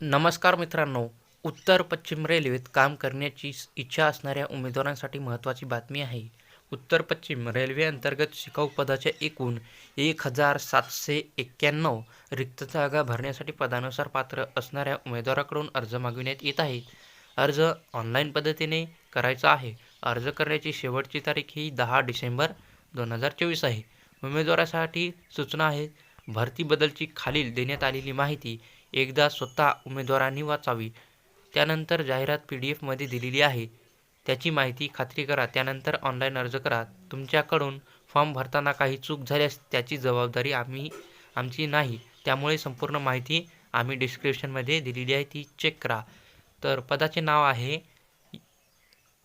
नमस्कार मित्रांनो उत्तर पश्चिम रेल्वेत काम करण्याची इच्छा असणाऱ्या उमेदवारांसाठी महत्त्वाची बातमी आहे. उत्तर पश्चिम रेल्वे अंतर्गत शिकाऊ पदाच्या एकूण एक हजार सातशे एक्क्याण्णव रिक्त जागा भरण्यासाठी पदानुसार पात्र असणाऱ्या उमेदवाराकडून अर्ज मागविण्यात येत आहे. अर्ज ऑनलाईन पद्धतीने करायचा आहे. अर्ज करण्याची शेवटची तारीख ही दहा डिसेंबर दोन हजार चोवीस आहे. उमेदवारासाठी सूचना आहेत भरतीबद्दलची खालील देण्यात आलेली माहिती एकदा स्वतः उमेदवारांनी वाचावी. त्यानंतर जाहिरात पी डी एफमध्ये दिलेली आहे. त्याची माहिती खात्री करा. त्यानंतर ऑनलाईन अर्ज करा. तुमच्याकडून फॉर्म भरताना काही चूक झाल्यास त्याची जबाबदारी आम्ही आमची नाही. त्यामुळे संपूर्ण माहिती आम्ही डिस्क्रिप्शनमध्ये दिलेली आहे. ती चेक करा. तर पदाचे नाव आहे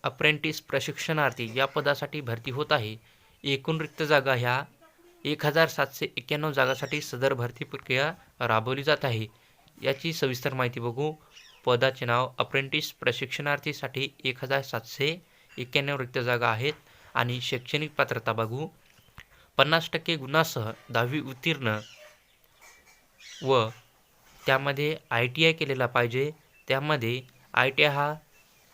अप्रेंटिस प्रशिक्षणार्थी. या पदासाठी भरती होत आहे. एकूण रिक्त जागा ह्या एक हजार सातशे एक्क्याण्णव जागासाठी सदर भरती प्रक्रिया राबवली जात आहे. याची सविस्तर माहिती बघू. पदाचे नाव अप्रेंटिस प्रशिक्षणार्थीसाठी एक हजार सातशे एक्क्याण्णव रिक्त जागा आहेत आणि शैक्षणिक पात्रता बघू. पन्नास टक्के गुणासह दहावी उत्तीर्ण व त्यामध्ये आय टी आय केलेला पाहिजे. त्यामध्ये आय टी आय हा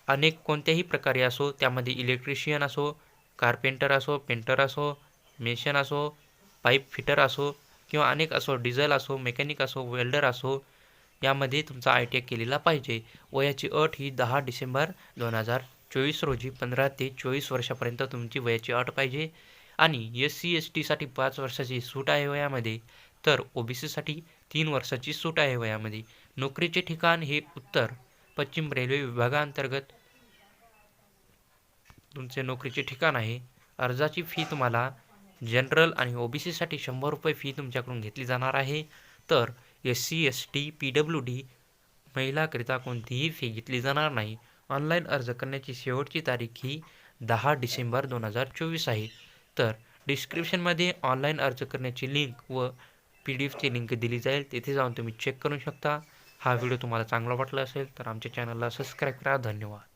अनेक कोणत्याही प्रकारे असो त्यामध्ये इलेक्ट्रिशियन असो कार्पेंटर असो पेंटर असो मेशन असो पाईप फिटर असो किंवा अनेक असो डिझेल असो मेकॅनिक असो वेल्डर असो यामध्ये तुमचा आय टी आय केलेला पाहिजे. वयाची अट ही दहा डिसेंबर दोन हजार चोवीस रोजी पंधरा ते चोवीस वर्षापर्यंत तुमची वयाची अट पाहिजे. आणि एस सी एस टीसाठी पाच वर्षाची सूट आहे वयामध्ये तर ओ बी सीसाठी तीन वर्षाची सूट आहे वयामध्ये. नोकरीचे ठिकाण हे उत्तर पश्चिम रेल्वे विभागाअंतर्गत तुमचे नोकरीचे ठिकाण आहे. अर्जाची फी तुम्हाला जनरल आणि ओ बी सीसाठी शंभर रुपये फी तुमच्याकडून घेतली जाणार आहे. तर S C S T P W D महिलाकरिता कोणतीही फी घेतली जाणार नाही. ऑनलाईन अर्ज करण्याची शेवटची तारीख ही दहा डिसेंबर दोन हजार चोवीस आहे. तर डिस्क्रिप्शनमध्ये ऑनलाईन अर्ज करण्याची लिंक व पी डी एफची लिंक दिली जाईल. तेथे जाऊन तुम्ही चेक करू शकता. हा व्हिडिओ तुम्हाला चांगला वाटला असेल तर आमच्या चॅनलला सबस्क्राईब करा. धन्यवाद.